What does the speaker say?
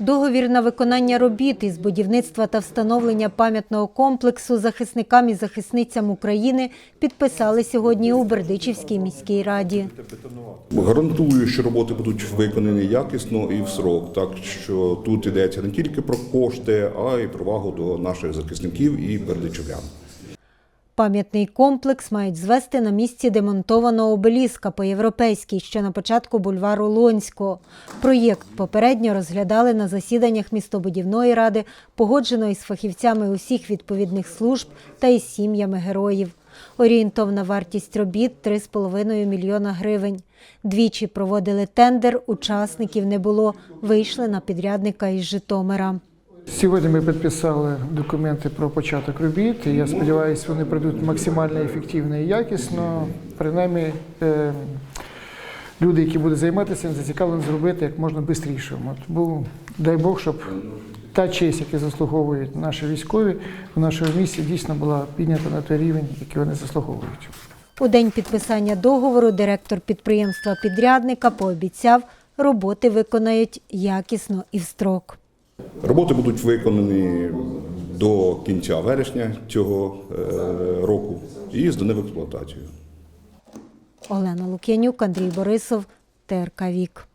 Договір на виконання робіт із будівництва та встановлення пам'ятного комплексу захисникам і захисницям України підписали сьогодні у Бердичівській міській раді. Гарантую, що роботи будуть виконані якісно і в срок. Так що тут йдеться не тільки про кошти, а й про увагу до наших захисників і бердичівлян. Пам'ятний комплекс мають звести на місці демонтованого обеліска по-європейськи ще на початку бульвару Лонського. Проєкт попередньо розглядали на засіданнях містобудівної ради, погоджено із фахівцями усіх відповідних служб та із сім'ями героїв. Орієнтовна вартість робіт 3,5 мільйона гривень. Двічі проводили тендер, учасників не було, вийшли на підрядника із Житомира. Сьогодні ми підписали документи про початок робіт. Я сподіваюся, вони пройдуть максимально ефективно і якісно. Принаймні, е, люди, які будуть займатися, зацікавлені зробити як можна швидше. Дай Бог, щоб та честь, яку заслуговують наші військові, в нашому місті дійсно була піднята на той рівень, який вони заслуговують. У день підписання договору директор підприємства підрядника пообіцяв, роботи виконають якісно і в строк. Роботи будуть виконані до кінця вересня цього е, року і здані в експлуатацію. Олена Лук'янюк, Андрій Борисов, ТРК Вік.